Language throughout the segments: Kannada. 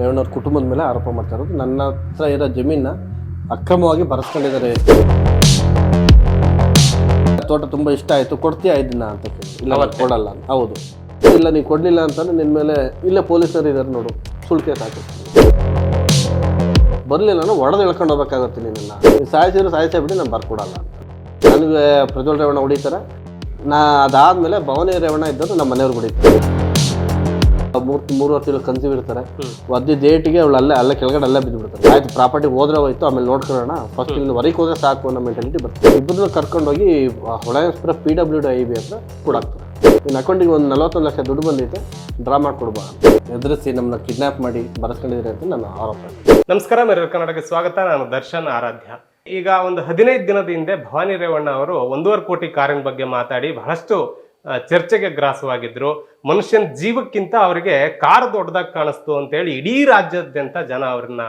ರೇವಣ್ಣವ್ರ ಕುಟುಂಬದ ಮೇಲೆ ಆರೋಪ ಮಾಡ್ತಾ ಇರೋದು. ನನ್ನ ಹತ್ರ ಇರೋ ಜಮೀನ ಅಕ್ರಮವಾಗಿ ಬರೆಸ್ಕೊಂಡಿದ್ದಾರೆ. ತೋಟ ತುಂಬ ಇಷ್ಟ ಆಯಿತು ಕೊಡ್ತೀಯಾ ಇದನ್ನ ಅಂತ ಕೇಳಿ ಇಲ್ಲ ಕೊಡಲ್ಲ ಅಂತ. ಹೌದು. ಇಲ್ಲ ನೀವು ಕೊಡಲಿಲ್ಲ ಅಂತಂದ್ರೆ ನಿನ್ನ ಮೇಲೆ ಇಲ್ಲೇ ಪೊಲೀಸರು ಇದ್ದಾರೆ ನೋಡು ಸುಳ್ಕೆ ಕೇಸ್ ಹಾಕಿಸ್ತೀನಿ ಬರಲಿಲ್ಲ ನಾನು ಒಡೆದು ಎಳ್ಕೊಂಡು ಹೋಗ್ಬೇಕಾಗತ್ತೆ ನಿನ್ನ ಸಾಯಿಸಿದ್ರೆ ಸಾಯಿಸೇ ಬಿಡಿ ನಾನು ಬರ್ಕೊಡಲ್ಲ ಅಂತ. ನನಗೆ ಪ್ರಜ್ವಲ್ ರೇವಣ್ಣ ಹೊಡಿತಾರೆ. ನಾ ಅದಾದಮೇಲೆ ಭವನಿ ರೇವಣ್ಣ ಇದ್ದರು ನಮ್ಮ ಮನೆಯವ್ರಿಗೆ ಹೊಡಿತಾರೆ. ಮೂರು ಮೂರು ವರ್ಷ ಕನ್ಸೀವ್ ಇರ್ತಾರೆ ಒದ್ದಿ ಡೇಟಿಗೆ ಅವಳು ಅಲ್ಲೇ ಅಲ್ಲೇ ಕೆಳಗಡೆ ಅಲ್ಲೇ ಬಿದ್ದು ಬಿಡ್ತಾರೆ ಆಯ್ತು ಪ್ರಾಪರ್ಟಿ ಹೋದ್ರೆ ಹೋಯ್ತು ಆಮೇಲೆ ನೋಡ್ಕೊಳ್ಳೋಣ. ಫಸ್ಟ್ ಇಲ್ಲಿ ಹೊರಗೆ ಹೋದ್ರೆ ಸಾಕು ಅನ್ನೋ ಮೆಂಟಾಲಿಟಿ ಬರ್ತದೆ ಇಬ್ಬರನ್ನ ಕರ್ಕೊಂಡೋಗಿ Holespura P W D I B ಹತ್ರ ಕೊಡಾಕ್ತಾರೆ ನಿನ್ನ ಅಕೌಂಟಿಗೆ ಒಂದು ನಲವತ್ತೊಂದು ಲಕ್ಷ ದುಡ್ಡು ಬಂದೈತೆ ಡ್ರಾ ಮಾಡಿಕೊಡ್ಬಾ ಎದುರಿಸಿ ನಮ್ಮನ್ನ ಕಿಡ್ನಾಪ್ ಮಾಡಿ ಬರೆಸ್ಕೊಂಡಿದ್ರೆ ಅಂತ ನನ್ನ ಆರೋಪ. ನಮಸ್ಕಾರ ಮೇರೆ ಕನ್ನಡಕ್ಕೆ ಸ್ವಾಗತ. ನಾನು ದರ್ಶನ್ ಆರಾಧ್ಯ. ಈಗ ಒಂದು ಹದಿನೈದು ದಿನದ ಹಿಂದೆ ಭವಾನಿ ರೇವಣ್ಣ ಅವರು ಒಂದೂವರೆ ಕೋಟಿ ಕಾರಿನ ಬಗ್ಗೆ ಮಾತಾಡಿ ಬಹಳಷ್ಟು ಚರ್ಚೆಗೆ ಗ್ರಾಸವಾಗಿದ್ರು. ಮನುಷ್ಯನ ಜೀವಕ್ಕಿಂತ ಅವರಿಗೆ ಕಾರ್ ದೊಡ್ಡದಾಗಿ ಕಾಣಿಸ್ತು ಅಂತೇಳಿ ಇಡೀ ರಾಜ್ಯಾದ್ಯಂತ ಜನ ಅವ್ರನ್ನ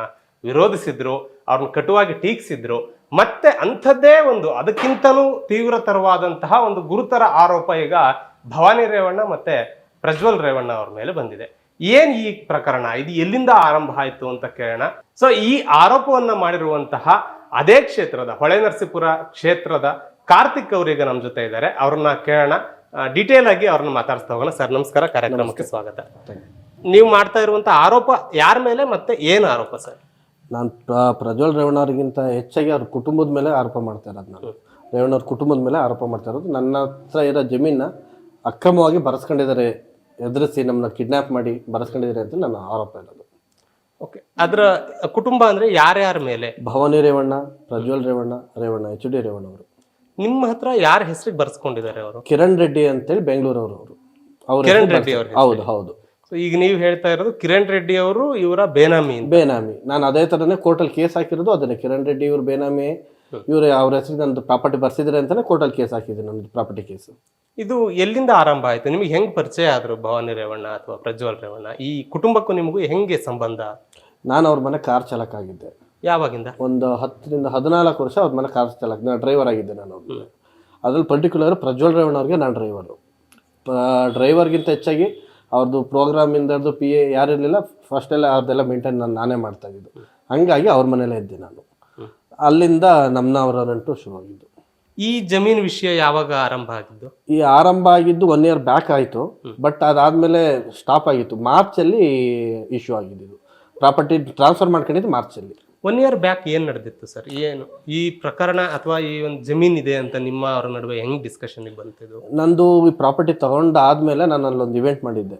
ವಿರೋಧಿಸಿದ್ರು. ಅವ್ರನ್ನ ಕಟುವಾಗಿ ಟೀಕಿಸಿದ್ರು. ಮತ್ತೆ ಅಂಥದ್ದೇ ಒಂದು ಅದಕ್ಕಿಂತಲೂ ತೀವ್ರತರವಾದಂತಹ ಒಂದು ಗುರುತರ ಆರೋಪ ಈಗ ಭವಾನಿ ರೇವಣ್ಣ ಮತ್ತೆ ಪ್ರಜ್ವಲ್ ರೇವಣ್ಣ ಅವ್ರ ಮೇಲೆ ಬಂದಿದೆ. ಏನ್ ಈ ಪ್ರಕರಣ? ಇದು ಎಲ್ಲಿಂದ ಆರಂಭ ಆಯ್ತು ಅಂತ ಕೇಳೋಣ. ಸೊ ಈ ಆರೋಪವನ್ನ ಮಾಡಿರುವಂತಹ ಅದೇ ಕ್ಷೇತ್ರದ ಹೊಳೆ ನರಸೀಪುರ ಕ್ಷೇತ್ರದ ಕಾರ್ತಿಕ್ ಅವರೀಗ ನಮ್ಮ ಜೊತೆ ಇದ್ದಾರೆ. ಅವ್ರನ್ನ ಕೇಳೋಣ. ಡಿಟೇಲ್ ಆಗಿ ಅವ್ರನ್ನ ಮಾತಾಡಿಸ್ತಾ ಹೋಗೋಣ. ಸರ್ ನಮಸ್ಕಾರ. ಕಾರ್ಯಕ್ರಮಕ್ಕೆ ಸ್ವಾಗತ. ನೀವು ಮಾಡ್ತಾ ಇರುವಂತ ಆರೋಪ ಯಾರ ಮೇಲೆ ಮತ್ತೆ ಏನು ಆರೋಪ ಸರ್? ನಾನು ಪ್ರ- ಪ್ರಜ್ವಲ್ ರೇವಣ್ಣ ಅವ್ರಿಗಿಂತ ಹೆಚ್ಚಾಗಿ ಅವ್ರ ಕುಟುಂಬದ ಮೇಲೆ ಆರೋಪ ಮಾಡ್ತಾ ಇರೋದು ನಾನು. ರೇವಣ್ಣ ಅವ್ರ ಕುಟುಂಬದ ಮೇಲೆ ಆರೋಪ ಮಾಡ್ತಾ ಇರೋದು. ನನ್ನ ಹತ್ರ ಇರೋ ಜಮೀನ ಅಕ್ರಮವಾಗಿ ಬರೆಸ್ಕೊಂಡಿದ್ದಾರೆ ಎದುರಿಸಿ ನಮ್ಮನ್ನ ಕಿಡ್ನಾಪ್ ಮಾಡಿ ಬರೆಸ್ಕೊಂಡಿದ್ದಾರೆ ಅಂತ ನನ್ನ ಆರೋಪ ಇರೋದು. ಓಕೆ ಅದರ ಕುಟುಂಬ ಅಂದರೆ ಯಾರ್ಯಾರ ಮೇಲೆ? ಭವಾನಿ ರೇವಣ್ಣ ಪ್ರಜ್ವಲ್ ರೇವಣ್ಣ ರೇವಣ್ಣ ಎಚ್ ಡಿ ರೇವಣ್ಣ ಅವರು. ನಿಮ್ಮ ಹತ್ರ ಯಾರ ಹೆಸರಿಗೆ ಬರ್ಸ್ಕೊಂಡಿದ್ದಾರೆ ಅವರು? ಕಿರಣ್ ರೆಡ್ಡಿ ಅಂತೇಳಿ ಬೆಂಗಳೂರವರು ಅವರು. ಅವ್ರ ಕಿರಣ್ ರೆಡ್ಡಿ ಅವರು ಹೌದು ಹೌದು. ಸೊ ಈಗ ನೀವು ಹೇಳ್ತಾ ಇರೋದು ಕಿರಣ್ ರೆಡ್ಡಿ ಅವರು ಇವರ ಬೇನಾಮಿ ಅಂತ. ಬೇನಾಮಿ. ನಾನು ಅದೇ ತರನೇ ಕೋರ್ಟಲ್ಲಿ ಕೇಸ್ ಹಾಕಿರೋದು ಅದನ್ನೇ. ಕಿರಣ್ ರೆಡ್ಡಿ ಇವ್ರು ಬೇನಾಮಿ ಇವರು ಅವ್ರ ಹೆಸರಿಗೆ ನಂದು ಪ್ರಾಪರ್ಟಿ ಬರ್ಸಿದ್ರೆ ಅಂತಾನೆ ಕೋರ್ಟಲ್ಲಿ ಕೇಸ್ ಹಾಕಿದ್ದೀನಿ ನಮ್ದು ಪ್ರಾಪರ್ಟಿ ಕೇಸ್. ಇದು ಎಲ್ಲಿಂದ ಆರಂಭ ಆಯ್ತು? ನಿಮಗೆ ಹೆಂಗ್ ಪರಿಚಯ ಆದ್ರು ಭವಾನಿ ರೇವಣ್ಣ ಅಥವಾ ಪ್ರಜ್ವಲ್ ರೇವಣ್ಣ? ಈ ಕುಟುಂಬಕ್ಕೂ ನಿಮಗೂ ಹೆಂಗೆ ಸಂಬಂಧ? ನಾನು ಅವ್ರ ಮನೆ ಕಾರ್ ಚಾಲಕ ಆಗಿದ್ದೆ ಯಾವಾಗಿಂದ? ಒಂದು ಹತ್ತರಿಂದ ಹದಿನಾಲ್ಕು ವರ್ಷ ಅವ್ರ ಮೇಲೆ ಕಾರ್ ಚಾಲಕ ನಾನು ಡ್ರೈವರ್ ಆಗಿದ್ದೆ ನಾನು ಅದ್ರಲ್ಲಿ ಪರ್ಟಿಕ್ಯುಲರ್ ಪ್ರಜ್ವಲ್ ರೇವಣ್ಣ ಅವ್ರಿಗೆ ನಾನು ಡ್ರೈವರು ಡ್ರೈವರ್ಗಿಂತ ಹೆಚ್ಚಾಗಿ ಅವ್ರದ್ದು ಪ್ರೋಗ್ರಾಮಿಂದದ್ದು ಪಿ ಎ ಯಾರಿರಲಿಲ್ಲ ಫಸ್ಟ್ ಎಲ್ಲ ಅವ್ರದ್ದೆಲ್ಲ ಮೇಂಟೈನ್ ನಾನು ನಾನೇ ಮಾಡ್ತಾ ಇದ್ದಿದ್ದು. ಹಂಗಾಗಿ ಅವ್ರ ಮನೇಲೇ ಇದ್ದೆ ನಾನು. ಅಲ್ಲಿಂದ ನಮ್ಮನ್ನ ಅವರ ನಂಟು ಶುರುವಾಗಿದ್ದು. ಈ ಜಮೀನ್ ವಿಷಯ ಯಾವಾಗ ಆರಂಭ ಆಗಿದ್ದು? ಈ ಆರಂಭ ಆಗಿದ್ದು ಒನ್ ಇಯರ್ ಬ್ಯಾಕ್ ಆಯಿತು. ಬಟ್ ಅದಾದಮೇಲೆ ಸ್ಟಾಪ್ ಆಗಿತ್ತು. ಮಾರ್ಚಲ್ಲಿ ಇಶ್ಯೂ ಆಗಿದ್ದು. ಪ್ರಾಪರ್ಟಿ ಟ್ರಾನ್ಸ್ಫರ್ ಮಾಡ್ಕೊಂಡಿದ್ದು ಮಾರ್ಚಲ್ಲಿ ಒನ್ ಇಯರ್ ಬ್ಯಾಕ್ ಏನು ನಡೆದಿತ್ತು ಸರ್ ಏನು? ಈ ಪ್ರಕರಣ ಅಥವಾ ಈ ಒಂದು ಜಮೀನ್ ಇದೆ ಅಂತ ನಿಮ್ಮ ಅವ್ರ ನಡುವೆ ಹೆಂಗ್ ಡಿಸ್ಕಷನ್ ಬಂತಿದ್ದು ನಂದು ಈ ಪ್ರಾಪರ್ಟಿ ತಗೊಂಡಾದ್ಮೇಲೆ ನಾನು ಅಲ್ಲೊಂದು ಇವೆಂಟ್ ಮಾಡಿದ್ದೆ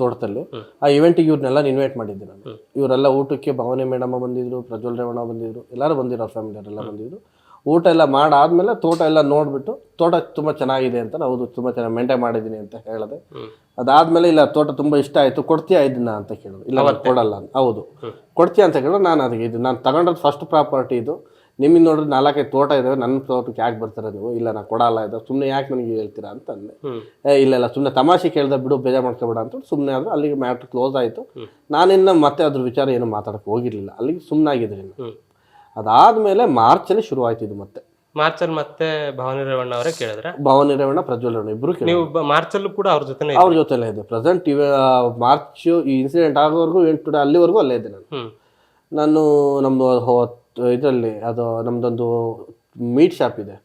ತೋಟದಲ್ಲಿ. ಆ ಇವೆಂಟಿಗೆ ಇವ್ರನ್ನೆಲ್ಲ ಇನ್ವೈಟ್ ಮಾಡಿದ್ದೆ ನಾನು. ಇವರೆಲ್ಲ ಊಟಕ್ಕೆ ಭವಾನಿ ಮೇಡಮ್ಮ ಬಂದಿದ್ರು ಪ್ರಜ್ವಲ್ ರೇವಣ್ಣ ಬಂದಿದ್ರು ಎಲ್ಲರೂ ಬಂದಿರೋ ಫ್ಯಾಮಿಲಿಯವರೆಲ್ಲ ಬಂದಿದ್ರು. ಊಟ ಎಲ್ಲ ಮಾಡಾದ್ಮೇಲೆ ತೋಟ ಎಲ್ಲ ನೋಡ್ಬಿಟ್ಟು ತೋಟ ತುಂಬ ಚೆನ್ನಾಗಿದೆ ಅಂತ ಹೌದು ತುಂಬ ಚೆನ್ನಾಗಿ ಮೇಂಟೈನ್ ಮಾಡಿದ್ದೀನಿ ಅಂತ ಹೇಳಿದೆ. ಅದಾದ್ಮೇಲೆ ಇಲ್ಲ ತೋಟ ತುಂಬ ಇಷ್ಟ ಆಯಿತು ಕೊಡ್ತೀಯಾ ಇದನ್ನ ಅಂತ ಕೇಳಿದ್ರು ಇಲ್ಲ ಕೊಡಲ್ಲ ಹೌದು. ಕೊಡ್ತೀಯ ಅಂತ ಕೇಳಿದ್ರು ನಾನು ಅದಕ್ಕೆ ಇದು ನಾನು ತಗೊಂಡದ್ದು ಫಸ್ಟ್ ಪ್ರಾಪರ್ಟಿ ಇದು. ನಿಮ್ಮಿಂದ ನೋಡಿದ್ರೆ ನಾಲ್ಕೈದು ತೋಟ ಇದಾವೆ ನನ್ನ ತೋಟಕ್ಕೆ ಯಾಕೆ ಬರ್ತಾರೆ ನೀವು? ಇಲ್ಲ ನಾನು ಕೊಡಲ್ಲ ಇದು. ಸುಮ್ಮನೆ ಯಾಕೆ ನನಗೆ ಹೇಳ್ತೀರಾ ಅಂತ ಅಂದೆ. ಇಲ್ಲ ಇಲ್ಲ ಸುಮ್ಮನೆ ತಮಾಷೆ ಕೇಳ್ದೆ ಬಿಡು ಬೇಜಾರು ಮಾಡ್ಕೋಬೇಡ ಅಂತ ಸುಮ್ಮನೆ ಆದ್ರೆ ಅಲ್ಲಿಗೆ ಮ್ಯಾಟ್ರ್ ಕ್ಲೋಸ್ ಆಯಿತು. ನಾನಿನ್ನ ಮತ್ತೆ ಅದ್ರ ವಿಚಾರ ಏನು ಮಾತಾಡಕ್ಕೆ ಹೋಗಿರಲಿಲ್ಲ. ಅಲ್ಲಿಗೆ ಸುಮ್ಮನೆ ಆಗಿದ್ದೀನಿ ಹ್ಮ್. ಅದಾದಮೇಲೆ ಮಾರ್ಚಲ್ಲಿ ಶುರು ಆಯ್ತು ಇದು ಮತ್ತೆ. ಮಾರ್ಚಲ್ಲಿ ಮತ್ತೆ ಭವಾನಿ ರೇವಣ್ಣ ಅವರೇ ಕೇಳಿದ್ರೆ? ಭವಾನಿ ರೇವಣ್ಣ ಪ್ರಜ್ವಲ್ ರೇವಣ್ಣ ಇಬ್ರು ನೀವು ಮಾರ್ಚ್ ಮಾರ್ಚಲ್ಲೂ ಕೂಡ ಅವ್ರ ಜೊತೆ ಅವ್ರ ಜೊತೆಲೇ ಇದೆ ಪ್ರೆಸೆಂಟ್ ಇವ ಮಾರ್ಚ್ ಈ ಇನ್ಸಿಡೆಂಟ್ ಆಗೋವರೆಗೂ ಎಂಟು ಅಲ್ಲಿವರೆಗೂ ಅಲ್ಲೇ ಇದ್ದೆ ನಾನು. ನಾನು ನಮ್ದು ಇದರಲ್ಲಿ ಅದು ನಮ್ದೊಂದು ಮೀಟ್ ಶಾಪ್ ಇದೆ.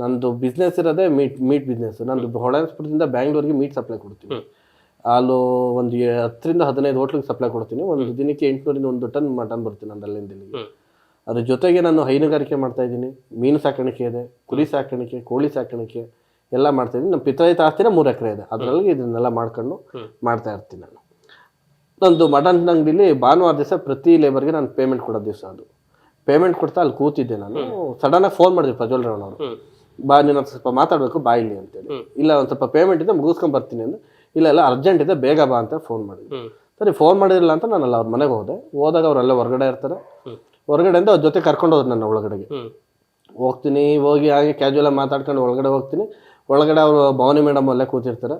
ನಂದು ಬಿಸ್ನೆಸ್ ಇರೋದೇ ಮೀಟ್ ಮೀಟ್ ಬಿಸ್ನೆಸ್ ನಂದು ಹೊಳೆಸ್ಪುರದಿಂದ ಬ್ಯಾಂಗ್ಳೂರಿಗೆ ಮೀಟ್ ಸಪ್ಲೈ ಕೊಡ್ತೀನಿ. ಅಲ್ಲೂ ಒಂದು ಹತ್ತರಿಂದ ಹದಿನೈದು ಹೋಟ್ಲಿಗೆ ಸಪ್ಲೈ ಕೊಡ್ತೀನಿ. ಒಂದು ದಿನಕ್ಕೆ ಎಂಟುನೂರಿಂದ ಒಂದು ಟನ್ ಮಟನ್ ಬರ್ತೀನಿ ನಂದು ಅಲ್ಲಿಂದ ಇಲ್ಲಿಗೆ. ಅದ್ರ ಜೊತೆಗೆ ನಾನು ಹೈನುಗಾರಿಕೆ ಮಾಡ್ತಾ ಇದ್ದೀನಿ. ಮೀನು ಸಾಕಾಣಿಕೆ ಇದೆ ಕುರಿ ಸಾಕಾಣಿಕೆ ಕೋಳಿ ಸಾಕಾಣಿಕೆ ಎಲ್ಲ ಮಾಡ್ತಾ ಇದ್ದೀನಿ. ನಮ್ಮ ಪಿತ್ರಾಯಿತ ಆಸ್ತಿನ ಮೂರು ಎಕರೆ ಇದೆ. ಅದರಲ್ಲಿ ಇದನ್ನೆಲ್ಲ ಮಾಡ್ಕೊಂಡು ಮಾಡ್ತಾ ಇರ್ತೀನಿ ನಾನು. ನಂದು ಮಟನ್ ಅಂಗಡಿಲಿ ಭಾನುವಾರ ದಿವಸ ಪ್ರತಿ ಲೇಬರ್ಗೆ ನಾನು ಪೇಮೆಂಟ್ ಕೊಡೋ ದಿವಸ ಅದು. ಪೇಮೆಂಟ್ ಕೊಡ್ತಾ ಅಲ್ಲಿ ಕೂತಿದ್ದೆ ನಾನು. ಸಡನ್ನಾಗಿ ಫೋನ್ ಮಾಡಿದ್ವಿ ಪ್ರಜ್ವಲ್ ರಾವ್ ಅವರು. ಬಾ ನೀನು ಸ್ವಲ್ಪ ಮಾತಾಡಬೇಕು ಬಾ ಇಲ್ಲಿ ಅಂತೇಳಿ. ಇಲ್ಲ ಒಂದು ಸ್ವಲ್ಪ ಪೇಮೆಂಟ್ ಇದೆ ಮುಗಿಸ್ಕೊಂಡ್ ಬರ್ತೀನಿ ಅಂದ್ರೆ ಇಲ್ಲ ಇಲ್ಲ ಅರ್ಜೆಂಟ್ ಇದೆ ಬೇಗ ಬಾ ಅಂತ ಫೋನ್ ಮಾಡಿದ್ವಿ ಸರಿ ಫೋನ್ ಮಾಡಿರಲಿಲ್ಲ ಅಂತ ನಾನು ಅಲ್ಲಿ ಅವ್ರ ಮನೆಗೆ ಹೋದೆ. ಹೋದಾಗ ಅವರೆಲ್ಲ ಹೊರಗಡೆ ಇರ್ತಾರೆ. ಹೊರಗಡೆಯಿಂದ ಅವ್ರ ಜೊತೆ ಕರ್ಕೊಂಡು ಹೋದ್ರು ನನ್ನ ಒಳಗಡೆಗೆ. ಹೋಗ್ತೀನಿ ಹೋಗಿ ಹಾಗೆ ಕ್ಯಾಜುವಲ್ ಮಾತಾಡ್ಕೊಂಡು ಒಳಗಡೆ ಹೋಗ್ತೀನಿ. ಒಳಗಡೆ ಅವರು ಭವಾನಿ ಮೇಡಮ್ ಅಲ್ಲೇ ಕೂತಿರ್ತಾರೆ.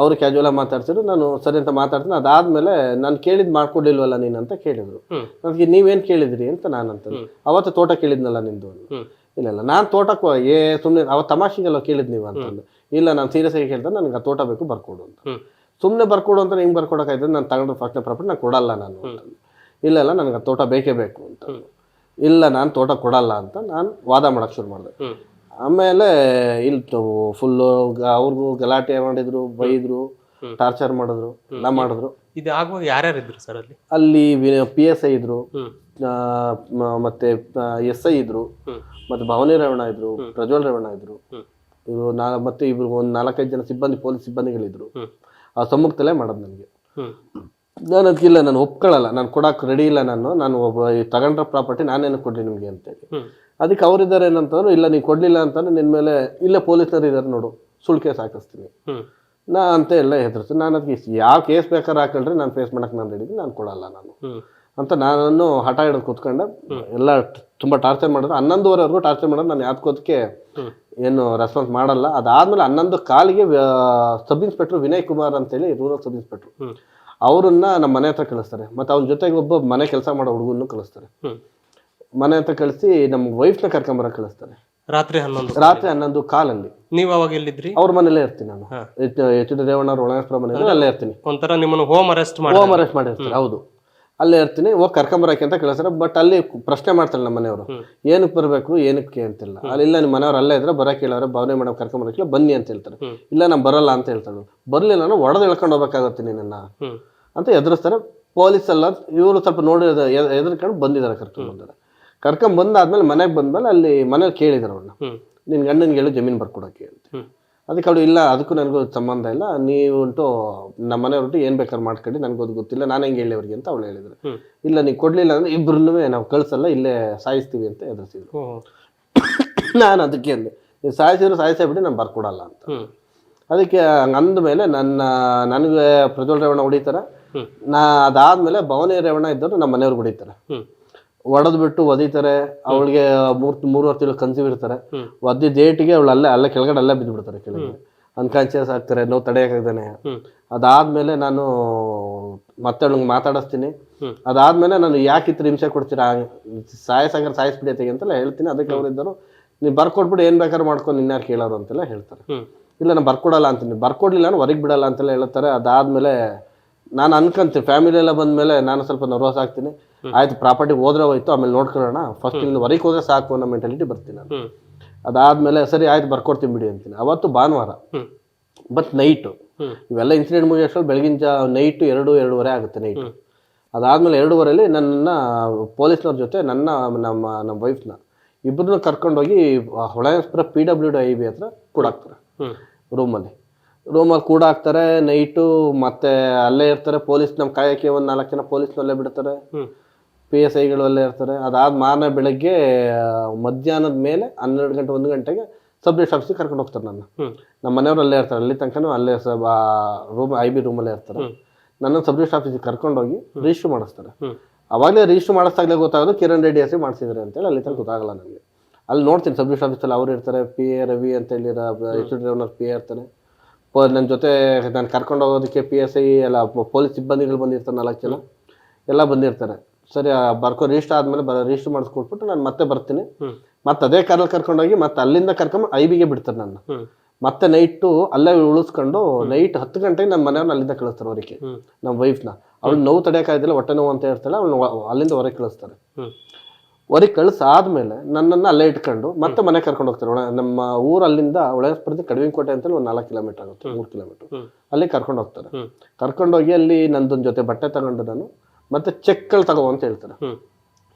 ಅವರು ಕ್ಯಾಜುವಲ್ ಮಾತಾಡ್ತಿದ್ರು ನಾನು ಸರಿ ಅಂತ ಮಾತಾಡ್ತೀನಿ. ಅದಾದ್ಮೇಲೆ ನಾನು ಕೇಳಿದ್ ಮಾಡ್ಕೊಡ್ಲಿಲ್ವಲ್ಲ ನೀನು ಅಂತ ಕೇಳಿದ್ರು. ನನಗೆ ನೀವೇನು ಕೇಳಿದ್ರಿ ಅಂತ ನಾನು ಅಂತ ಅವತ್ತು ತೋಟ ಕೇಳಿದ್ನಲ್ಲ ನಿಂದು. ಇಲ್ಲ ಇಲ್ಲ. ನಾನು ತೋಟಕ್ಕೆ ಏ ಸುಮ್ಮನೆ ಅವತ್ತು ತಮಾಷೆಗೆಲ್ಲ ಕೇಳಿದ್ ನೀವು ಅಂತಂದು ಇಲ್ಲ ನಾನು ಸೀರಿಯಸ್ ಆಗಿ ಕೇಳ್ದೆ ನನಗೆ ಆ ತೋಟ ಬೇಕು ಬರ್ಕೊಡು ಅಂತ. ಸುಮ್ಮನೆ ಬರ್ಕೊಡು ಅಂತ ಹಿಂಗೆ ಬರ್ಕೊಡಕ್ಕಾಯ್ತದೆ ನಾನು ತಗೊಂಡು ಫಸ್ಟ್ನೇ ಪ್ರಾಪರ್ಟಿ ನಾನು ಕೊಡಲ್ಲ ನಾನು. ಇಲ್ಲ ಇಲ್ಲ. ನನಗೆ ಆ ತೋಟ ಬೇಕೇ ಬೇಕು ಅಂತ. ಇಲ್ಲ ನಾನು ತೋಟ ಕೊಡಲ್ಲ ಅಂತ ನಾನು ವಾದ ಮಾಡಕ್ಕೆ ಶುರು ಮಾಡಿದೆ. ಆಮೇಲೆ ಇಲ್ಲಿ ಫುಲ್ಲು ಅವ್ರಿಗೂ ಗಲಾಟೆ ಮಾಡಿದ್ರು ಬೈದ್ರು ಟಾರ್ಚರ್ ಮಾಡಿದ್ರು ಎಲ್ಲ ಮಾಡಿದ್ರು. ಇದು ಆಗುವಾಗ ಯಾರ್ಯಾರು ಇದ್ರು ಸರ್ ಅಲ್ಲಿ? ಅಲ್ಲಿ ಪಿ ಎಸ್ ಐ ಇದ್ರು ಮತ್ತೆ ಎಸ್ ಐ ಇದ್ರು ಮತ್ತೆ ಭವಾನಿ ರೇವಣ್ಣ ಇದ್ರು ಪ್ರಜ್ವಲ್ ರೇವಣ್ಣ ಇದ್ರು. ಇವರು ನಾ ಮತ್ತೆ ಇಬ್ರು ಒಂದು ನಾಲ್ಕೈದು ಜನ ಸಿಬ್ಬಂದಿ ಪೊಲೀಸ್ ಸಿಬ್ಬಂದಿಗಳಿದ್ರು. ಆ ಸಮ್ಮುಖದಲ್ಲೇ ಮಾಡೋದು ನನಗೆ. ನಾನು ಅದಕ್ಕಿಲ್ಲ ನಾನು ಒಪ್ಕೊಳ್ಳಲ್ಲ ನಾನು ಕೊಡಕ್ಕೆ ರೆಡಿ ಇಲ್ಲ ನಾನು ನಾನು ಒಬ್ಬ ಈ ತಗೊಂಡ್ರ ಪ್ರಾಪರ್ಟಿ ನಾನೇನು ಕೊಡ್ಲಿ ನಿಮಗೆ ಅಂತೇಳಿ. ಹೇಳಿ ಅದಕ್ಕೆ ಅವರಿದ್ದಾರೆ ಏನಂತಂದ್ರು ಇಲ್ಲ ನೀವು ಕೊಡಲಿಲ್ಲ ಅಂತಂದ್ರೆ ನಿನ್ನ ಮೇಲೆ ಇಲ್ಲೇ ಪೊಲೀಸ್ನವ್ರು ಇದ್ದಾರೆ ನೋಡು ಸುಳ್ಕೆ ಕೇಸ್ ಹಾಕಿಸ್ತೀನಿ. ನಾ ಅಂತ ಎಲ್ಲ ಹೆದರ್ತೀನಿ ನಾನು ಅದಕ್ಕೆ ಯಾವ ಕೇಸ್ ಬೇಕಾದ್ರೆ ಹಾಕೊಂಡ್ರೆ ನಾನು ಫೇಸ್ ಮಾಡಕ್ಕೆ ನಾನು ರೆಡಿ ನಾನು ಕೊಡಲ್ಲ ನಾನು. ಅಂತ ನಾನು ಹಠ ಹಿಡಿದು ಕೂತ್ಕೊಂಡೆ. ಎಲ್ಲ ತುಂಬ ಟಾರ್ಚರ್ ಮಾಡಿದ್ರು. ಹನ್ನೊಂದುವರೆವರೆಗೂ ಟಾರ್ಚರ್ ಮಾಡೋದು ನಾನು ಯಾವ್ದಕ್ಕೋದಕ್ಕೆ ಏನು ರೆಸ್ಪಾನ್ಸ್ ಮಾಡಲ್ಲ. ಅದಾದ್ಮೇಲೆ ಹನ್ನೊಂದು ಕಾಲಿಗೆ ಸಬ್ ಇನ್ಸ್ಪೆಕ್ಟರ್ ವಿನಯ್ ಕುಮಾರ್ ಅಂತೇಳಿ ರೂರಲ್ ಸಬ್ ಇನ್ಸ್ಪೆಕ್ಟರ್ ಅವರನ್ನ ನಮ್ಮ ಮನೆ ಹತ್ರ ಕಳಿಸ್ತಾರೆ. ಮತ್ತೆ ಅವ್ನ ಜೊತೆಗೆ ಒಬ್ಬ ಮನೆ ಕೆಲಸ ಮಾಡೋ ಹುಡುಗನ್ನು ಕಳಿಸ್ತಾರೆ. ಮನೆ ಹತ್ರ ಕಳಿಸಿ ನಮ್ಮ ವೈಫ್ನ ಕರ್ಕೊಂಬರ ಕಳಿಸ್ತಾರೆ. ರಾತ್ರಿ ಹನ್ನೊಂದು ರಾತ್ರಿ ಹನ್ನೊಂದು ಕಾಲಲ್ಲಿ. ನೀವು ಅವಾಗ ಎಲ್ಲಿದ್ರಿ? ಅವ್ರ ಮನೇಲೇ ಇರ್ತೀನಿ ನಾನು. ಎಚ್ ಡಿ ರೇವಣ್ಣ ಅವ್ರ ಒಳಗೇಶ್ವರ ಮನೆ ಅಲ್ಲೇ ಇರ್ತೀನಿ. ಒಂಥರ ನಿಮ್ಮನ್ನು ಹೋಮ್ ಅರೆಸ್ಟ್ ಮಾಡಿ ಹೋಮ್ ಅರೆಸ್ಟ್ ಮಾಡಿರ್ತಾರೆ ಹೌದು. ಅಲ್ಲೇ ಇರ್ತೀನಿ ಹೋಗಿ ಕರ್ಕೊಂಬರಕ್ಕೆ ಅಂತ ಕಳಿಸ್ತಾರೆ. ಬಟ್ ಅಲ್ಲಿ ಪ್ರಶ್ನೆ ಮಾಡ್ತಾರೆ ನಮ್ಮ ಮನೆಯವರು. ಏನಕ್ಕೆ ಬರಬೇಕು ಏನಕ್ಕೆ ಅಂತಿಲ್ಲ? ಅಲ್ಲಿ ಇಲ್ಲ ನಿಮ್ಮ ಮನೆಯವ್ರು ಅಲ್ಲೇ ಇದ್ರೆ ಬರಕ್ಕೆ ಹೇಳೋರು ಭಾವನೆ ಮೇಡಮ್ ಕರ್ಕೊಂಬರಕ್ಕೆ ಬನ್ನಿ ಅಂತ ಹೇಳ್ತಾರೆ. ಇಲ್ಲ ನಾನು ಬರಲ್ಲ ಅಂತ ಹೇಳ್ತಾಳು ಬರಲಿಲ್ಲ ನಾನು ಒಡೆದು ಎಳ್ಕೊಂಡು ಹೋಗ್ಬೇಕಾಗತ್ತೆ ನಿನ್ನ ಅಂತ ಎದುರಿಸ್ತಾರೆ. ಪೊಲೀಸಲ್ಲ ಇವರು ಸ್ವಲ್ಪ ನೋಡಿ ಎದುರ್ಕೊಂಡು ಬಂದಿದ್ದಾರೆ ಕರ್ಕೊಂಡು ಬಂದಿದ್ದಾರೆ. ಕರ್ಕೊಂಡು ಬಂದಾದ್ಮೇಲೆ ಮನೆಗೆ ಬಂದ್ಮೇಲೆ ಅಲ್ಲಿ ಮನೇಲಿ ಕೇಳಿದ್ರು ಅವ್ರನ್ನ. ನಿನ್ನ ಗಂಡನಿಗೆ ಹೇಳು ಜಮೀನು ಬರ್ಕೊಡೋಕೆ ಅಂತ. ಅದಕ್ಕೆ ಅವಳು ಇಲ್ಲ ಅದಕ್ಕೂ ನನಗೂ ಸಂಬಂಧ ಇಲ್ಲ ನೀವು ಉಂಟು ನಮ್ಮ ಮನೆಯವ್ರುಂಟು ಏನು ಬೇಕಾದ್ರೆ ಮಾಡ್ಕೊಂಡು ನನಗೆ ಅದು ಗೊತ್ತಿಲ್ಲ ನಾನು ಹೆಂಗೆ ಹೇಳಿ ಅವ್ರಿಗೆ ಅಂತ ಅವಳು ಹೇಳಿದ್ರು. ಇಲ್ಲ ನೀವು ಕೊಡಲಿಲ್ಲ ಅಂದ್ರೆ ಇಬ್ಬರನ್ನೂ ನಾವು ಕಳಿಸಲ್ಲ ಇಲ್ಲೇ ಸಾಯಿಸ್ತೀವಿ ಅಂತ ಎದುರಿಸಿದ್ರು. ನಾನು ಅದಕ್ಕೆ ಅಂದೆ ನೀವು ಸಾಯಿಸಿದ್ರು ಸಾಯಿಸೇ ಬಿಡಿ ನಾನು ಬರ್ಕೊಡಲ್ಲ ಅಂತ. ಅದಕ್ಕೆ ಹಂಗೆ ಅಂದಮೇಲೆ ನನ್ನ ನನಗೆ ಪ್ರಜ್ವಲ್ ರೇವಣ್ಣ ಹೊಡಿತಾರೆ. ನಾ ಅದಾದ್ಮೇಲೆ ಭವನಿ ರೇವಣ್ಣ ಇದ್ದವ್ರು ನಮ್ಮ ಮನೆಯವ್ರು ಹೊಡಿತಾರೆ ಒಡೆದು ಬಿಟ್ಟು ಒದಿತಾರೆ ಅವಳಿಗೆ ಮೂರ್ ಮೂರುವರೆ ತಿಂಗಳು ಕನ್ಸೀವ್ ಇರ್ತಾರೆ. ಒದ್ದಿ ಡೇಟಿಗೆ ಅವಳು ಅಲ್ಲೇ ಅಲ್ಲೇ ಕೆಳಗಡೆ ಅಲ್ಲೇ ಬಿದ್ದು ಬಿಡ್ತಾರೆ ಕೆಳಗೆ ಅನ್ಕಾನ್ಶಿಯಸ್ ಆಗ್ತಾರೆ ನೋವು ತಡೆಯಕ್ಕಾಗ್ದಾನೆ ಅದಾದ್ಮೇಲೆ ನಾನು ಮತ್ತೆ ಅವಳಿಗೆ ಮಾತಾಡಿಸ್ತೀನಿ. ಅದಾದ್ಮೇಲೆ ನಾನು ಯಾಕೆ ಇತ್ರ ಹಿಂಸೆ ಕೊಡ್ತೀರಾ? ಸಾಯಸಾಗರ ಸಾಯಿಸ್ಬಿಡಿ ಅತ್ತಿಗೆ ಅಂತೆಲ್ಲ ಹೇಳ್ತೀನಿ. ಅದಕ್ಕೆ ಅವರಿದ್ದರು ನೀವು ಬರ್ಕೊಟ್ಬಿಟ್ಟು ಏನು ಬೇಕಾದ್ರೂ ಮಾಡ್ಕೊಂಡು ಇನ್ಯಾರು ಕೇಳೋರು ಅಂತೆಲ್ಲ ಹೇಳ್ತಾರೆ. ಇಲ್ಲ ನಾನು ಬರ್ಕೊಡಲ್ಲ ಅಂತೀನಿ. ಬರ್ಕೊಡ್ಲಿಲ್ಲ ನಾನು ಹೊರಗೆ ಬಿಡಲ್ಲ ಅಂತೆಲ್ಲ ಹೇಳ್ತಾರೆ. ಅದಾದ್ಮೇಲೆ ನಾನು ಅನ್ಕಂತೀನಿ. ಫ್ಯಾಮಿಲಿ ಎಲ್ಲ ಬಂದ್ಮೇಲೆ ನಾನು ಸ್ವಲ್ಪ ನರ್ವಸ್ ಆಗ್ತೀನಿ. ಆಯ್ತು ಪ್ರಾಪರ್ಟಿ ಹೋದ್ರೆ ಹೋಯ್ತು ಆಮೇಲೆ ನೋಡ್ಕೊಳ್ಳೋಣ. ಫಸ್ಟ್ ಇಲ್ಲಿ ಹೊರಗೆ ಹೋದ್ರೆ ಸಾಕು ಅನ್ನೋ ಮೆಂಟಾಲಿಟಿ ಬರ್ತೀನಿ ನಾನು. ಅದಾದ್ಮೇಲೆ ಸರಿ ಆಯ್ತು ಬರ್ಕೊಡ್ತೀನಿ ಬಿಡಿ ಅಂತೀನಿ. ಅವತ್ತು ಭಾನುವಾರ. ಬಟ್ ನೈಟು ಇವೆಲ್ಲ ಇನ್ಸಿಡೆಂಟ್ ಮುಗಿಯೋಷ್ಟ್ರಲ್ಲಿ ಬೆಳಗಿನ ಜಾ ನೈಟು ಎರಡು ಎರಡೂವರೆ ಆಗುತ್ತೆ ನೈಟು ಅದಾದಮೇಲೆ ಎರಡೂವರೆಯಲ್ಲಿ ನನ್ನ ಪೊಲೀಸ್ನವ್ರ ಜೊತೆ ನನ್ನ ನಮ್ಮ ನಮ್ಮ ವೈಫ್ನ ಇಬ್ಬರನ್ನ ಕರ್ಕೊಂಡೋಗಿ Holespura P W D I B ಹತ್ರ ಕೂಡಾಕ್ತಾರೆ. ರೂಮಲ್ಲಿ ರೂಮಲ್ಲಿ ಕೂಡ ಹಾಕ್ತಾರೆ ನೈಟು ಮತ್ತೆ ಅಲ್ಲೇ ಇರ್ತಾರೆ ಪೊಲೀಸ್ ನಮ್ಮ ಕಾಯಕ್ಕೆ ಒಂದು ನಾಲ್ಕು ಜನ ಪೊಲೀಸ್ನಲ್ಲೇ ಬಿಡ್ತಾರೆ. ಪಿ ಎಸ್ ಐಗಳು ಅಲ್ಲೇ ಇರ್ತಾರೆ. ಅದಾದ ಮಾರನೇ ಬೆಳಗ್ಗೆ ಮಧ್ಯಾಹ್ನದ ಮೇಲೆ ಹನ್ನೆರಡು ಗಂಟೆ ಒಂದು ಗಂಟೆಗೆ ಸಬ್ ಆಫೀಸಿಗೆ ಕರ್ಕೊಂಡು ಹೋಗ್ತಾರೆ ನನ್ನ. ನಮ್ಮ ಮನೆಯವ್ರು ಅಲ್ಲೇ ಇರ್ತಾರೆ. ಅಲ್ಲಿ ತನಕನೂ ಅಲ್ಲೇ ಸಬ್ ರೂಮ್ ಐ ಬಿ ರೂಮಲ್ಲೇ ಇರ್ತಾರೆ. ನನ್ನ ಸಬ್ ಆಫೀಸಿಗೆ ಕರ್ಕೊಂಡೋಗಿ ರಿಜಿಸ್ಟ್ರ್ ಮಾಡಿಸ್ತಾರೆ. ಅವಾಗಲೇ ರಿಜಿಸ್ಟ್ರ್ ಮಾಡಿಸ್ದಾಗಲೇ ಗೊತ್ತಾಗೋದು ಕಿರಣ್ ರೆಡ್ಡಿ ಹೆಸರು ಮಾಡಿಸಿದ್ರೆ ಅಂತೇಳಿ ಅಲ್ಲಿ ತನಕ ಗೊತ್ತಾಗಲ್ಲ ನನಗೆ. ಅಲ್ಲಿ ನೋಡ್ತೀನಿ ಸಬ್ ಆಫೀಸಲ್ಲಿ ಅವ್ರು ಇರ್ತಾರೆ. ಪಿ ಎ ರವಿ ಅಂತೇಳಿ ಎಚ್ ಡಿ ಪಿ ಎ ಇರ್ತಾನೆ ಪೊ ನನ್ನ ಜೊತೆ ನಾನು ಕರ್ಕೊಂಡು ಹೋಗೋದಕ್ಕೆ ಪಿ ಎಸ್ ಐ ಎಲ್ಲ ಪೊಲೀಸ್ ಸಿಬ್ಬಂದಿಗಳು ಬಂದಿರ್ತಾರೆ ನಾಲ್ಕು ಜನ ಎಲ್ಲ ಬಂದಿರ್ತಾರೆ. ಸರಿ ಬರ್ಕೊ ರಿಜಿಸ್ಟರ್ ಆದಮೇಲೆ ಬರ ರಿಜಿಸ್ಟರ್ ಮಾಡಿಸ್ಕೊಟ್ಬಿಟ್ಟು ನಾನು ಮತ್ತೆ ಬರ್ತೀನಿ. ಮತ್ತೆ ಅದೇ ಕಾರಲ್ಲಿ ಕರ್ಕೊಂಡೋಗಿ ಮತ್ತೆ ಅಲ್ಲಿಂದ ಕರ್ಕೊಂಡು ಐ ಬಿಗೆ ಬಿಡ್ತಾರೆ ನನ್ನ ಮತ್ತೆ ನೈಟು ಅಲ್ಲೇ ಉಳಿಸ್ಕೊಂಡು ನೈಟ್ ಹತ್ತು ಗಂಟೆಗೆ ನನ್ನ ಮನೆಯವ್ರನ್ನ ಅಲ್ಲಿಂದ ಕಳಿಸ್ತಾರೆ ಹೊರಗೆ ನಮ್ಮ ವೈಫ್ನ ಅವ್ಳು ನೋವು ತಡೆಯೋಕ್ಕಾಗಿದ್ದಿಲ್ಲ ಹೊಟ್ಟೆ ನೋವು ಅಂತ ಹೇಳ್ತಾಳೆ ಅವಳು ಅಲ್ಲಿಂದ ಹೊರಗೆ ಕಳಿಸ್ತಾರೆ. ಹೊರಗೆ ಕಳಿಸಾದ್ಮೇಲೆ ನನ್ನನ್ನು ಅಲ್ಲೇ ಇಟ್ಕೊಂಡು ಮತ್ತೆ ಮನೆ ಕರ್ಕೊಂಡು ಹೋಗ್ತಾರೆ. ನಮ್ಮ ಊರು ಅಲ್ಲಿಂದ ಒಳಸ್ಪರ್ಧಿ ಕಡವಿನಕೋಟೆ ಅಂತೇಳಿ ಒಂದು ನಾಲ್ಕು ಕಿಲೋಮೀಟರ್ ಆಗುತ್ತೆ ಮೂರು ಕಿಲೋಮೀಟರ್ ಅಲ್ಲಿ ಕರ್ಕೊಂಡು ಹೋಗ್ತಾರೆ. ಕರ್ಕೊಂಡು ಕರ್ಕೊಂಡೋಗಿ ಅಲ್ಲಿ ನಂದೊಂದು ಜೊತೆ ಬಟ್ಟೆ ತಗೊಂಡು ನಾನು ಮತ್ತೆ ಚೆಕ್ಗಳು ತಗೋ ಅಂತ ಹೇಳ್ತಾರೆ.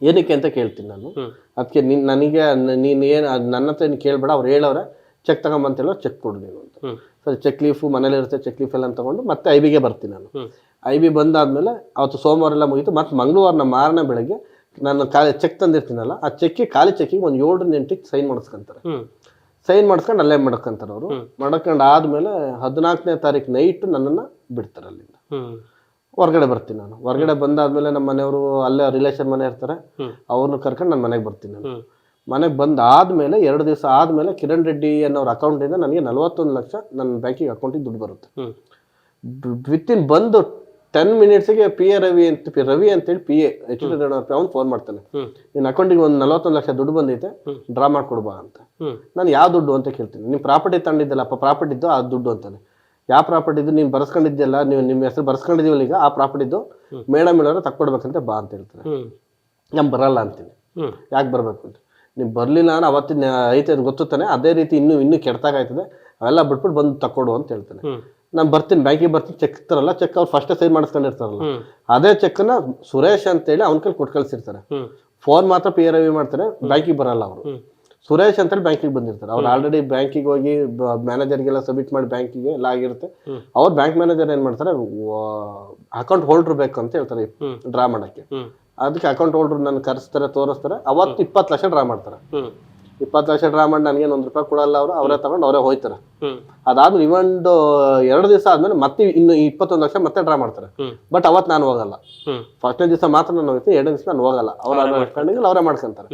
ಏನಕ್ಕೆ ಅಂತ ಕೇಳ್ತೀನಿ ನಾನು. ಅದಕ್ಕೆ ನಿನ್ ನನಗೆ ನೀನು ಏನು ನನ್ನ ಹತ್ರ ಏನು ಕೇಳಬೇಡ ಅವ್ರು ಹೇಳವ್ರೆ ಚೆಕ್ ತಗೊಂಬಂತ ಹೇಳೋ ಚೆಕ್ ಕೊಡು ನೀನು ಅಂತ. ಸರಿ ಚೆಕ್ ಲೀಫು ಮನೇಲಿ ಇರುತ್ತೆ ಚೆಕ್ ಲೀಫ್ ಎಲ್ಲ ತಗೊಂಡು ಮತ್ತೆ ಐ ಬಿಗೆ ಬರ್ತೀನಿ ನಾನು. ಐ ಬಿ ಬಂದಾದ್ಮೇಲೆ ಅವತ್ತು ಸೋಮವಾರ ಎಲ್ಲ ಮುಗೀತು ಮತ್ತೆ ಮಂಗಳವಾರ ನಮ್ಮ ಮಾರನೇ ಬೆಳಗ್ಗೆ ನಾನು ಖಾಲಿ ಚೆಕ್ ತಂದಿರ್ತೀನಲ್ಲ ಆ ಚೆಕ್ಕಿಗೆ ಖಾಲಿ ಚೆಕ್ಕಿಗೆ ಒಂದು ಏಳು ಎಂಟಿಗೆ ಸೈನ್ ಮಾಡಿಸ್ಕೊಂತಾರೆ. ಸೈನ್ ಮಾಡಿಸ್ಕೊಂಡು ಅಲ್ಲೇ ಮಾಡ್ಕೊಂತಾರೆ ಅವರು. ಮಾಡ್ಕೊಂಡು ಆದಮೇಲೆ ಹದಿನಾಲ್ಕನೇ ತಾರೀಕು ನೈಟ್ ನನ್ನನ್ನು ಬಿಡ್ತಾರೆ ಅಲ್ಲಿಂದ. ಹೊರ್ಗಡೆ ಬರ್ತೀನಿ ನಾನು. ಹೊರಗಡೆ ಬಂದಾದ್ಮೇಲೆ ನಮ್ಮ ಮನೆಯವರು ಅಲ್ಲೇ ರಿಲೇಷನ್ ಮನೆ ಇರ್ತಾರೆ. ಅವ್ರನ್ನ ಕರ್ಕೊಂಡು ನನ್ನ ಮನೆಗೆ ಬರ್ತೀನಿ ನಾನು. ಮನೆಗೆ ಬಂದು ಆದಮೇಲೆ ಎರಡು ದಿವಸ ಆದಮೇಲೆ ಕಿರಣ್ ರೆಡ್ಡಿ ಅನ್ನೋರ ಅಕೌಂಟಿಂದ ನನಗೆ ನಲವತ್ತೊಂದು ಲಕ್ಷ ನನ್ನ ಬ್ಯಾಂಕಿಗೆ ಅಕೌಂಟಿಗೆ ದುಡ್ಡು ಬರುತ್ತೆ. ವಿತ್ ಇನ್ ಬಂದು ಟೆನ್ ಮಿನಿಟ್ಸಿಗೆ ಪಿ ಎ ರವಿ ಅಂತ ಪಿ ರವಿ ಅಂತೇಳಿ ಪಿ ಎ ಎಚ್ ಡಿ ಅವ್ನು ಫೋನ್ ಮಾಡ್ತಾನೆ. ನಿನ್ನ ಅಕೌಂಟಿಗೆ ಒಂದು ನಲವತ್ತೊಂದು ಲಕ್ಷ ದುಡ್ಡು ಬಂದೈತೆ. ಡ್ರಾ ಮಾಡ್ಕೊಡ್ಬಾ ಅಂತ. ಹ್ಮ್. ನಾನು ಯಾವ ದುಡ್ಡು ಅಂತ ಕೇಳ್ತೀನಿ. ನಿಮ್ಮ ಪ್ರಾಪರ್ಟಿ ತಂದಿದ್ದಲ್ಲಪ್ಪ ಪ್ರಾಪರ್ಟಿ ಇದ್ದು ಆ ದುಡ್ಡು ಅಂತಾನೆ. ಯಾವ ಪ್ರಾಪರ್ಟಿದು ನೀವು ಬರ್ಸ್ಕೊಂಡಿದ್ದೆಲ್ಲ ನೀವು ನಿಮ್ಮ ಹೆಸರು ಬರ್ಸ್ಕೊಂಡಿದ್ದೀವಲ್ಲ ಈಗ ಆ ಪ್ರಾಪರ್ಟಿದು ಮೇಡಮ್ ಹೇಳೋರು ತಕ್ಕೊಡ್ಬೇಕಂತೆ ಬಾ ಅಂತ ಹೇಳ್ತಾರೆ. ಹ್ಮ್. ನಾನು ಬರಲ್ಲ ಅಂತೀನಿ. ಹ್ಮ್. ಯಾಕೆ ಬರಬೇಕು ಅಂತ. ನೀವು ಬರಲಿಲ್ಲ ನಾನು ಅವತ್ತಿನ ಐತೆ ಅದು ಅದೇ ರೀತಿ ಇನ್ನೂ ಇನ್ನೂ ಕೆಡ್ತಾಗಾಯ್ತದೆ ಅವೆಲ್ಲ ಬಿಟ್ಬಿಟ್ಟು ಬಂದು ತಕ್ಕೊಡು ಅಂತ ಹೇಳ್ತಾನೆ. ಹ್ಮ್. ನಾನು ಬರ್ತೀನಿ ಬ್ಯಾಂಕಿಗೆ ಬರ್ತೀನಿ ಚೆಕ್ ಇರ್ತಾರಲ್ಲ ಚೆಕ್ ಅವ್ರು ಫಸ್ಟ್ ಸೈನ್ ಮಾಡಿಸ್ಕೊಂಡಿರ್ತಾರಲ್ಲ ಅದೇ ಚೆಕ್ನ ಸುರೇಶ್ ಅಂತೇಳಿ ಅವ್ನ ಕೈಲಿ ಕೊಟ್ಟು ಕಳ್ಸಿರ್ತಾರೆ. ಫೋನ್ ಮಾತ್ರ ಪಿ ಆರ್ ಐ ಮಾಡ್ತಾರೆ ಬ್ಯಾಂಕಿಗೆ ಬರಲ್ಲ ಅವರು. ಸುರೇಶ್ ಅಂತೇಳಿ ಬ್ಯಾಂಕಿಗೆ ಬಂದಿರ್ತಾರೆ. ಅವ್ರು ಆಲ್ರೆಡಿ ಬ್ಯಾಂಕಿಗೆ ಹೋಗಿ ಮ್ಯಾನೇಜರ್ಗೆಲ್ಲ ಸಬ್ಮಿಟ್ ಮಾಡಿ ಬ್ಯಾಂಕಿಗೆ ಎಲ್ಲ ಆಗಿರುತ್ತೆ. ಅವ್ರು ಬ್ಯಾಂಕ್ ಮ್ಯಾನೇಜರ್ ಏನ್ ಮಾಡ್ತಾರೆ ಅಕೌಂಟ್ ಹೋಲ್ಡರ್ ಬೇಕು ಅಂತ ಹೇಳ್ತಾರೆ ಡ್ರಾ ಮಾಡಕ್ಕೆ. ಅದಕ್ಕೆ ಅಕೌಂಟ್ ಹೋಲ್ಡರ್ ನನ್ನ ಕರೆಸ್ತಾರೆ ತೋರಿಸ್ತಾರೆ ಅವತ್ತು ಇಪ್ಪತ್ತು ಲಕ್ಷ ಡ್ರಾ ಮಾಡ್ತಾರೆ. ಇಪ್ಪತ್ತು ಲಕ್ಷ ಡ್ರಾ ಮಾಡಿ ನನಗೇನು ಒಂದು ರೂಪಾಯಿ ಕೊಡಲ್ಲ ಅವರು ಅವರೇ ತಗೊಂಡು ಅವರೇ ಹೋಯ್ತಾರೆ. ಅದಾದ್ಮೇಲೆ ಇವೊಂದು ಎರಡು ದಿವಸ ಆದ್ಮೇಲೆ ಮತ್ತೆ ಇನ್ನು ಇಪ್ಪತ್ತೊಂದು ಲಕ್ಷ ಮತ್ತೆ ಡ್ರಾ ಮಾಡ್ತಾರೆ. ಬಟ್ ಅವತ್ತು ನಾನು ಹೋಗಲ್ಲ. ಫಸ್ಟ್ ಫಸ್ಟ್ನೇ ದಿವಸ ಮಾತ್ರ ನಾನು ಹೋಗ್ತೀನಿ ಎರಡನೇ ದಿವಸ ನಾನು ಹೋಗಲ್ಲ. ಅವ್ರು ಮಾಡ್ಕೊಂಡಿಲ್ಲ ಅವರೇ ಮಾಡ್ಕೊಂತಾರೆ.